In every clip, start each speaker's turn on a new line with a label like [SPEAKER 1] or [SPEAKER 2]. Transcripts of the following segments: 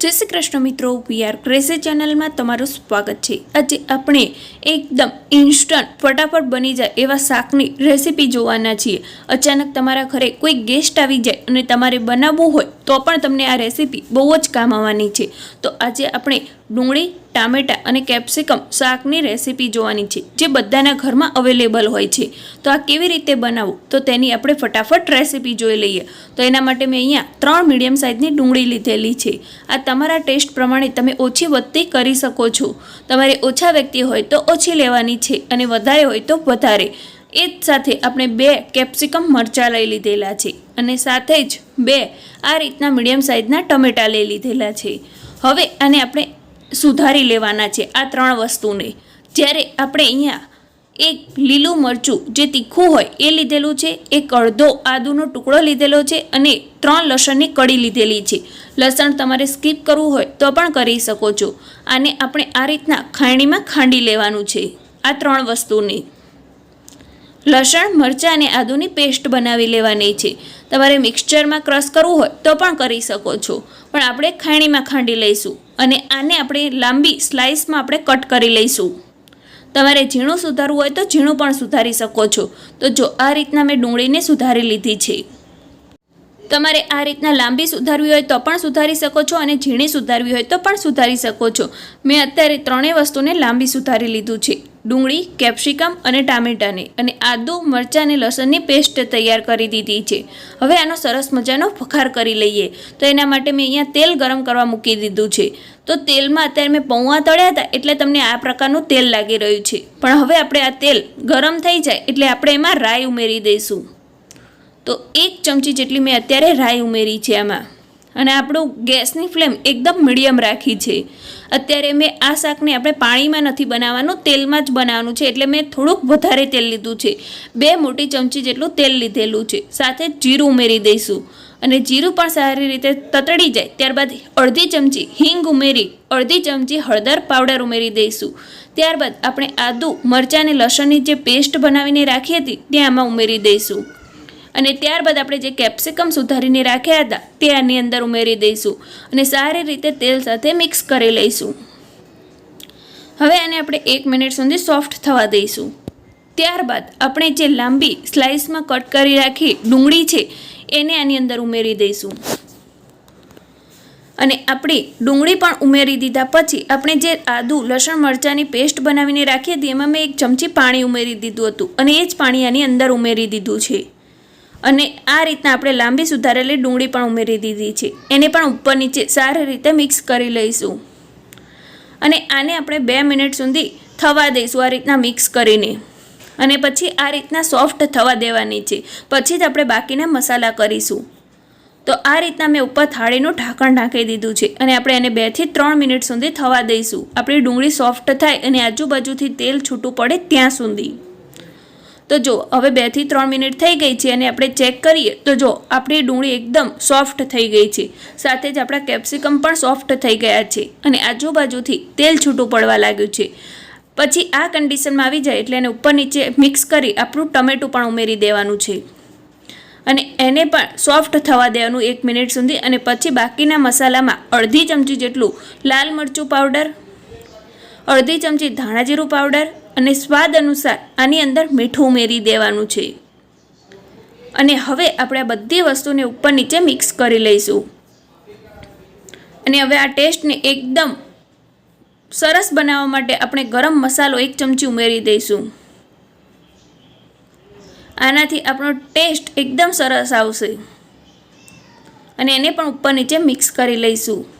[SPEAKER 1] જય શ્રી કૃષ્ણ મિત્રો VR crazy ચેનલમાં તમારું સ્વાગત છે. આજે આપણે એકદમ ઇન્સ્ટન્ટ ફટાફટ બની જાય એવા શાકની રેસીપી જોવાના છીએ. અચાનક તમારા ઘરે કોઈ ગેસ્ટ આવી જાય અને તમારે બનાવવું હોય, તો પણ તમને આ રેસીપી બહુ જ કામ આવવાની છે. તો આજે આપણે ડુંગળી, ટામેટાં અને કેપ્સિકમ શાકની રેસીપી જોવાની છે, જે બધાના ઘરમાં અવેલેબલ હોય છે. તો આ કેવી રીતે બનાવવું? તો તેની આપણે ફટાફટ રેસીપી જોઈ લઈએ. તો એના માટે મેં અહીંયા ત્રણ મીડિયમ સાઇઝની ડુંગળી લીધેલી છે. આ તમારા ટેસ્ટ પ્રમાણે તમે ઓછી વધતી કરી શકો છો. તમારે ઓછા વ્યક્તિ હોય તો ઓછી લેવાની છે અને વધારે હોય તો વધારે. એ જ સાથે આપણે બે કેપ્સિકમ મરચાં લઈ લીધેલા છે અને સાથે જ બે આ રીતના મીડિયમ સાઇઝના ટમેટાં લઈ લીધેલા છે. હવે આને આપણે સુધારી લેવાના છે આ ત્રણ વસ્તુને. જ્યારે આપણે અહીંયા એક લીલું મરચું જે તીખું હોય એ લીધેલું છે, એક અડધો આદુનો ટુકડો લીધેલો છે અને ત્રણ લસણની કડી લીધેલી છે. લસણ તમારે સ્કીપ કરવું હોય તો પણ કરી શકો છો. આને આપણે આ રીતના ખાંડીમાં ખાંડી લેવાનું છે આ ત્રણ વસ્તુને. લસણ, મરચાં અને આદુની પેસ્ટ બનાવી લેવાની છે. તમારે મિક્સચરમાં ક્રશ કરવું હોય તો પણ કરી શકો છો. પણ આપણે ખાણીમાં ખાંડી લઈશું અને આને આપણે લાંબી સ્લાઇસમાં આપણે કટ કરી લઈશું. તમારે ઝીણું સુધારવું હોય તો ઝીણું પણ સુધારી શકો છો. તો જો આ રીતના મેં ડુંગળીને સુધારી લીધી છે. તમારે આ રીતના લાંબી સુધારવી હોય તો પણ સુધારી શકો છો અને ઝીણી સુધારવી હોય તો પણ સુધારી શકો છો. મેં અત્યારે ત્રણેય વસ્તુને લાંબી સુધારી લીધું છે. ડુંગળી, કેપ્સિકમ અને ટામેટાને અને આદુ, મરચાં અને લસણની પેસ્ટ તૈયાર કરી દીધી છે. હવે આનો સરસ મજાનો વઘાર કરી લઈએ. તો એના માટે મેં અહીંયા તેલ ગરમ કરવા મૂકી દીધું છે. તો તેલમાં અત્યારે મેં પૌવા તળ્યા હતા એટલે તમને આ પ્રકારનું તેલ લાગી રહ્યું છે. પણ હવે આપણે આ તેલ ગરમ થઈ જાય એટલે આપણે એમાં રાઈ ઉમેરી દઈશું. તો એક ચમચી જેટલી મેં અત્યારે રાઈ ઉમેરી છે આમાં. અને આપણું ગેસની ફ્લેમ એકદમ મીડિયમ રાખી છે. અત્યારે મેં આ શાકને આપણે પાણીમાં નથી બનાવવાનું, તેલમાં જ બનાવવાનું છે. એટલે મેં થોડુંક વધારે તેલ લીધું છે. બે મોટી ચમચી જેટલું તેલ લીધેલું છે. સાથે જીરું ઉમેરી દઈશું. અને જીરું પણ સારી રીતે તતડી જાય. ત્યારબાદ અડધી ચમચી હિંગ ઉમેરી, અડધી ચમચી હળદર પાવડર ઉમેરી દઈશું. ત્યારબાદ આપણે આદુ, મરચાં અને લસણની જે પેસ્ટ બનાવીને રાખી હતી તે આમાં ઉમેરી દઈશું. અને ત્યારબાદ આપણે જે કેપ્સિકમ સુધારીને રાખ્યા હતા, તે આની અંદર ઉમેરી દઈશું અને સારી રીતે તેલ સાથે મિક્સ કરી લઈશું. હવે આને આપણે એક મિનિટ સુધી સોફ્ટ થવા દઈશું. ત્યારબાદ આપણે જે લાંબી સ્લાઇસમાં કટ કરી રાખી ડુંગળી છે, એને આની અંદર ઉમેરી દઈશું. અને આપણી ડુંગળી પણ ઉમેરી દીધા પછી આપણે જે આદુ, લસણ, મરચાંની પેસ્ટ બનાવીને રાખી હતી, એમાં મેં એક ચમચી પાણી ઉમેરી દીધું હતું અને એ જ પાણી આની અંદર ઉમેરી દીધું છે. અને આ રીતના આપણે લાંબી સુધારેલી ડુંગળી પણ ઉમેરી દીધી છે. એને પણ ઉપર નીચે સારી રીતે મિક્સ કરી લઈશું. અને આને આપણે બે મિનિટ સુધી થવા દઈશું આ રીતના મિક્સ કરીને. અને પછી આ રીતના સોફ્ટ થવા દેવાની છે. પછી જ આપણે બાકીના મસાલા કરીશું. તો આ રીતના મેં ઉપર થાળીનું ઢાંકણ ઢાંકી દીધું છે. અને આપણે એને બેથી ત્રણ મિનિટ સુધી થવા દઈશું. આપણી ડુંગળી સોફ્ટ થાય અને આજુબાજુથી તેલ છૂટું પડે ત્યાં સુધી. તો જો, હવે બેથી ત્રણ મિનિટ થઈ ગઈ છે અને આપણે ચેક કરીએ, તો જો, આપણી ડુંગળી એકદમ સોફ્ટ થઈ ગઈ છે. સાથે જ આપણા કેપ્સિકમ પણ સોફ્ટ થઈ ગયા છે અને આજુબાજુથી તેલ છૂટું પડવા લાગ્યું છે. પછી આ કન્ડિશનમાં આવી જાય એટલે એને ઉપર નીચે મિક્સ કરી આપણું ટમેટું પણ ઉમેરી દેવાનું છે. અને એને પણ સોફ્ટ થવા દેવાનું એક મિનિટ સુધી અને પછી બાકીના મસાલામાં અડધી ચમચી જેટલું લાલ મરચું પાવડર અડધી ચમચી ધાણા જીરું પાવડર અને સ્વાદ અનુસાર આની અંદર મીઠું ઉમેરી દેવાનું છે. અને હવે આપણે આ બધી વસ્તુને ઉપર નીચે મિક્સ કરી લઈશું. અને હવે આ ટેસ્ટને એકદમ સરસ બનાવવા માટે આપણે ગરમ મસાલો એક ચમચી ઉમેરી દઈશું. આનાથી આપણો ટેસ્ટ એકદમ સરસ આવશે. અને એને પણ ઉપર નીચે મિક્સ કરી લઈશું.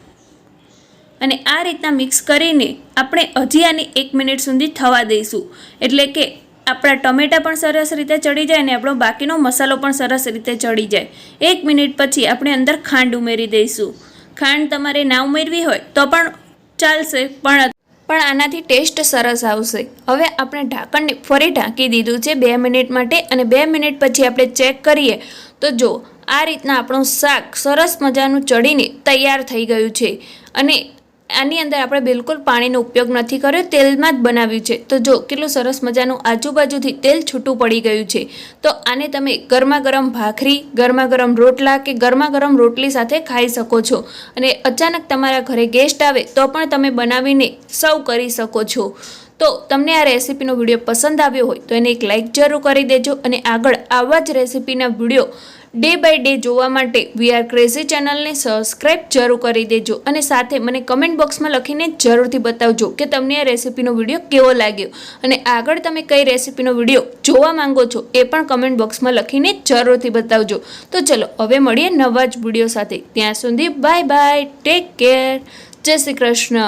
[SPEAKER 1] અને આ રીતના મિક્સ કરીને આપણે હજી આને એક મિનિટ સુધી થવા દઈશું. એટલે કે આપણા ટમેટાં પણ સરસ રીતે ચડી જાય અને આપણો બાકીનો મસાલો પણ સરસ રીતે ચડી જાય. એક મિનિટ પછી આપણે અંદર ખાંડ ઉમેરી દઈશું. ખાંડ તમારે ના ઉમેરવી હોય તો પણ ચાલશે, પણ પણ આનાથી ટેસ્ટ સરસ આવશે. હવે આપણે ઢાંકણને ફરી ઢાંકી દીધું છે બે મિનિટ માટે અને બે મિનિટ પછી આપણે ચેક કરીએ તો જો આ રીતના આપણું શાક સરસ મજાનું ચડીને તૈયાર થઈ ગયું છે. અને આની અંદર આપણે બિલકુલ પાણીનો ઉપયોગ નથી કર્યો, તેલમાં જ બનાવ્યું છે. તો જો, કેટલું સરસ મજાનું આજુબાજુથી તેલ છૂટું પડી ગયું છે. તો આને તમે ગરમા ગરમ ભાખરી ગરમા ગરમ રોટલા કે ગરમા ગરમ રોટલી સાથે ખાઈ શકો છો. અને અચાનક તમારા ઘરે ગેસ્ટ આવે તો પણ તમે બનાવીને સર્વ કરી શકો છો. તો તમને આ રેસીપીનો વીડિયો પસંદ આવ્યો હોય તો એને એક લાઇક જરૂર કરી દેજો અને આગળ આવા જ રેસીપીના વીડિયો ડે બાય ડે જોવા માટે વી આર ક્રેઝી ચેનલને સબસ્ક્રાઇબ જરૂર કરી દેજો અને સાથે મને કમેન્ટ બોક્સમાં લખીને જરૂરથી બતાવજો કે તમને આ રેસીપીનો વીડિયો કેવો લાગ્યો. અને આગળ તમે કઈ રેસીપીનો વીડિયો જોવા માંગો છો એ પણ કમેન્ટ બોક્સમાં લખીને જરૂરથી બતાવજો. તો ચલો, હવે મળીએ નવા જ વીડિયો સાથે. ત્યાં સુધી બાય બાય ટેક કેર જય શ્રી કૃષ્ણ.